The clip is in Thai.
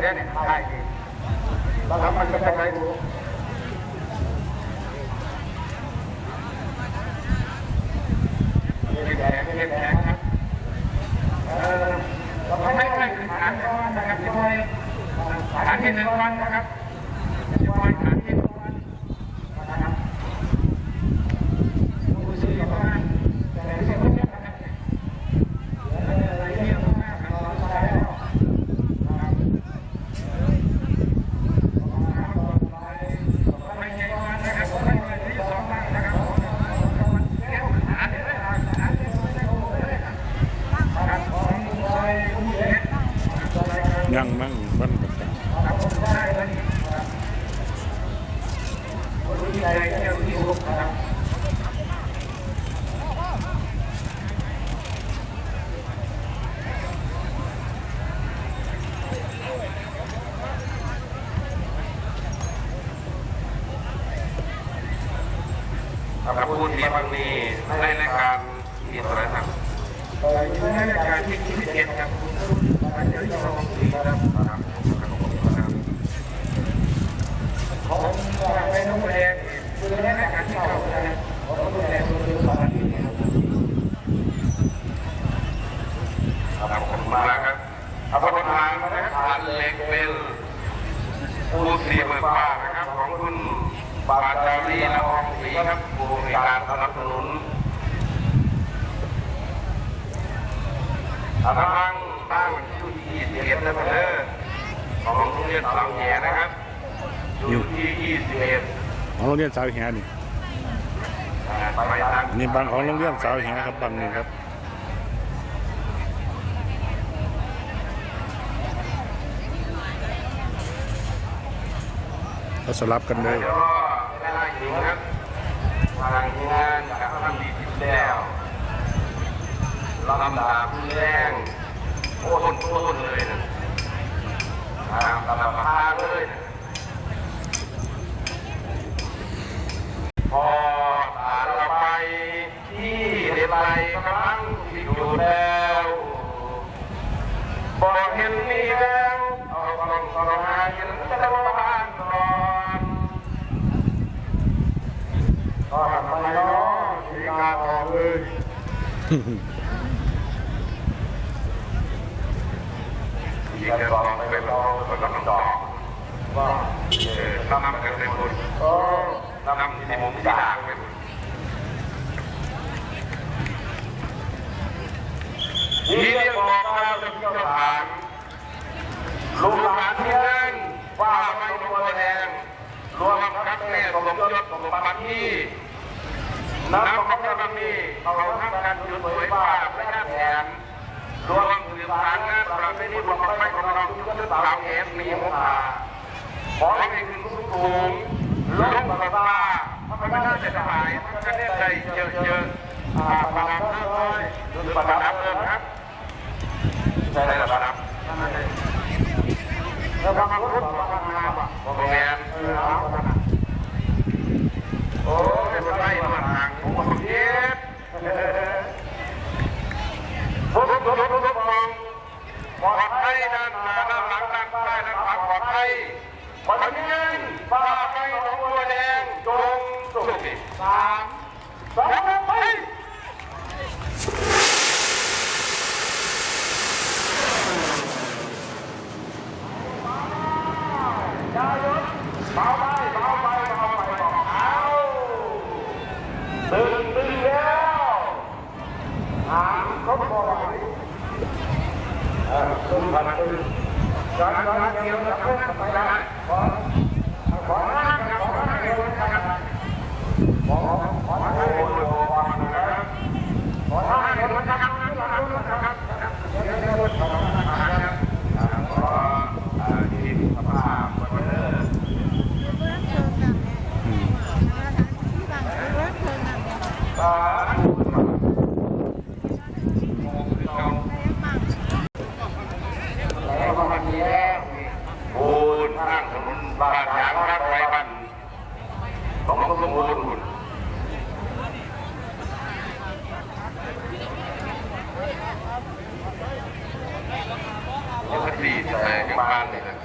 เนี่ยเนี่ยใช่ดิแล้วมันจะเป็นไงดูนี่แดงนี่แดงครับเออเราไม่ให้ฐานก่อนนะครับที่ไม่ฐานที่หนึ่งวันนะครับที่ไม่ฐานที่หนึ่งวันนะครับดูสิว่าแต่ที่ไม่ใช่นะครับอะไรเนี่ยมากเราใช้แล้วนะครับ ไม่ใช่วันนะครับผมไม่เคยที่สองวันนะครับผมแก้วหาได้เลยหาได้เลยนะครับของซอยผู้เล็กซอย ยังมั่งวันประกาศ ครับผมได้เลยครับคนที่ใดเที่ยวที่สุขนะครับ ครับพูดที่บางนี้ในรายการที่โทรทัศน์ต่อไปในรายการที่ที่เจ็ดครับการเจริญของสีครับครับครับของไปน้องแดงคือในรายการที่เก่าครับของน้องแดงคือสถานครับครับขอบคุณมากครับเอาประธานนะครับทานเล็กเป็นผู้สีเมืองป้านะครับของคุณ ปาจารีละอองศรีครับผู้ในวยการสนับสนุนอาทางตั้งอยู่ที่21นะเพื่อนของโรงเรียนสามแย่นะครับอยู่ที่ 21ของโรงเรียนสาวแหนี่ไปทางอันนี่บางของโรงเรียนสาวแหครับบางนี่ครับก็สลับกันเลย แล้วก็เวลาหญิงครับทางทีมงานจะทำดีที่สุดแล้วลำดาบแรงโอ้ต้นต้นเลยนะทางตลาดพาเลยนะพอตารไปที่เดลัยกำลังที่อยู่แล้วบอกเห็นมีแล้วเอากองสรหาเห็นตะวันบ้านนอน ก็ทำไปเนาะมีการออกเลย อีกแล้วก็เป็นเราคนละดอกว่าเออนำกันในบุญโอ้นำที่มุมที่ด่างเป็นที่เรียกบอกเราเป็นเจ้านลูกหลานที่นั่นว่าไม่ตัวแดงรวมทั้งแม่สมยศสมบัติที่น้ำของเรามีเขาทำกันจุดสวยฟ้าและหน้าแผนรวมสืบสานงานประเพณีบุญบังไฟของเราทุกสาวเอ ฟมีหัวขาขอให้ขึ้นสูงสูงลงมาบ้าพระไม่น่าจะหายมันก็ได้ใจเยอะๆอะอ่าประดับเลยประดับเลยครับใช่แล้วประดับแล้วทำรถมาทำงานอะโรงเรียนเออเอาขนาด โอ้ยเป็นไรมาทางผมก็เย็บทุกทุกทุกทุกทุกมองปลอดภัยด้านหน้าด้านหลังด้านใต้ด้านข วาปลอดภัยวันนี้ป้าไปหนองบัวแดงจงสุขสามสองไปเบาไปเบาไปเบาไปบอกเอาตึงตึงแล้วหางเขาบอกว่าเออตึงพันตึงจอนจอนเดียวนะครับไปละขอขอห้าขอห้าเดียวนะครับขอขอห้าเดียวนะครับขอห้าเดียวนะครับนะครับเดี๋ยวเดี๋ยวขอห้านะครับ ขอทีมสภาพวันเดอร์ อืม ตาโมคือเก่า แล้วก็มันมีแล้ว บูนสร้างถนนบ้านยางรักไรบ้านต้องสมบูรณ์หุ่นยังสี่แต่ยังบ้านเลยนะ